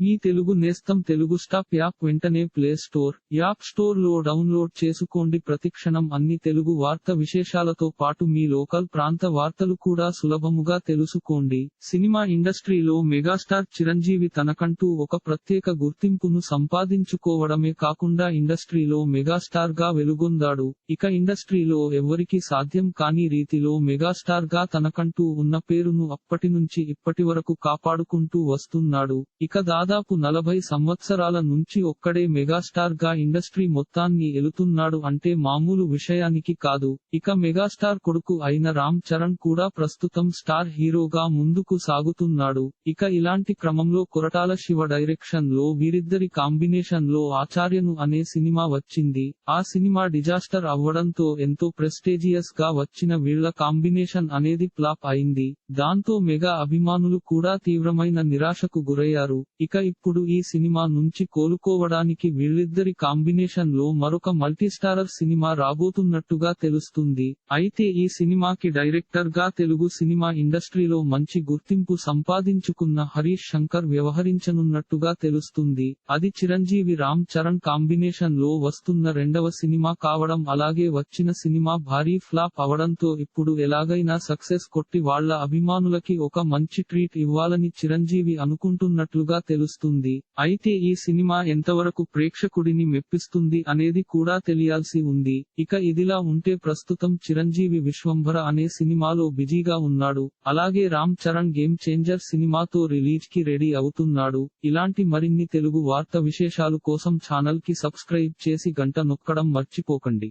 మీ తెలుగు నేస్తం Telugu stop app వెంటనే play store app స్టోర్లో డౌన్లోడ్ చేసుకోండి. ప్రతిక్షణం అన్ని తెలుగు వార్త విశేషాలతో పాటు మీ లోకల్ ప్రాంత వార్తలు కూడా సులభముగా తెలుసుకోండి. సినిమా ఇండస్ట్రీలో మెగాస్టార్ చిరంజీవి తనకంటూ ఒక ప్రత్యేక గుర్తింపును సంపాదించుకోవడమే కాకుండా ఇండస్ట్రీలో మెగాస్టార్గా వెలుగొందాడు. ఇక ఇండస్ట్రీలో ఎవరికి సాధ్యం కాని రీతిలో మెగాస్టార్గా తనకంటూ ఉన్న పేరును అప్పటి నుంచి ఇప్పటి వరకు కాపాడుకుంటూ వస్తున్నాడు. ఇక దాదాపు దాదాపు నలభై సంవత్సరాల నుంచి ఒక్కడే మెగాస్టార్గా ఇండస్ట్రీ మొత్తాన్ని ఎలుతున్నాడు అంటే మామూలు విషయానికి కాదు. ఇక మెగాస్టార్ కొడుకు అయిన రామ్ చరణ్ కూడా ప్రస్తుతం స్టార్ హీరోగా ముందుకు సాగుతున్నాడు. ఇక ఇలాంటి క్రమంలో కొరటాల శివ డైరెక్షన్లో వీరిద్దరి కాంబినేషన్లో ఆచార్యను అనే సినిమా వచ్చింది. ఆ సినిమా డిజాస్టర్ అవ్వడంతో ఎంతో ప్రెస్టేజియస్గా వచ్చిన వీళ్ళ కాంబినేషన్ అనేది ఫ్లాప్ అయింది. దాంతో మెగా అభిమానులు కూడా తీవ్రమైన నిరాశకు గురయ్యారు. ఇక ఇప్పుడు ఈ సినిమా నుంచి కోలుకోవడానికి వీళ్ళిద్దరి కాంబినేషన్లో మరొక మల్టీస్టారర్ సినిమా రాబోతున్నట్టుగా తెలుస్తుంది. అయితే ఈ సినిమాకి డైరెక్టర్గా తెలుగు సినిమా ఇండస్ట్రీలో మంచి గుర్తింపు సంపాదించుకున్న హరీష్ శంకర్ వ్యవహరించనున్నట్టుగా తెలుస్తుంది. అది చిరంజీవి రామ్ చరణ్ కాంబినేషన్లో వస్తున్న రెండవ సినిమా కావడం అలాగే వచ్చిన సినిమా భారీ ఫ్లాప్ అవడంతో ఇప్పుడు ఎలాగైనా సక్సెస్ కొట్టి వాళ్ళ అభిమానులకి ఒక మంచి ట్రీట్ ఇవ్వాలని చిరంజీవి అనుకుంటున్నట్లుగా తెలుస్తుంది. అయితే ఈ సినిమా ఎంతవరకు ప్రేక్షకుడిని మెప్పిస్తుంది అనేది కూడా తెలియాల్సి ఉంది. ఇక ఇదిలా ఉంటే ప్రస్తుతం చిరంజీవి విశ్వంభర అనే సినిమాలో బిజీగా ఉన్నాడు. అలాగే రామ్ చరణ్ గేమ్ చేంజర్ సినిమాతో రిలీజ్కి రెడీ అవుతున్నాడు. ఇలాంటి మరిన్ని తెలుగు వార్త విశేషాలు కోసం ఛానల్కి సబ్స్క్రైబ్ చేసి గంట నొక్కడం మర్చిపోకండి.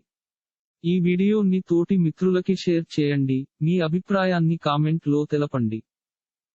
ఈ వీడియోని తోటి మిత్రులకి షేర్ చేయండి. మీ అభిప్రాయాన్ని కామెంట్లో తెలపండి.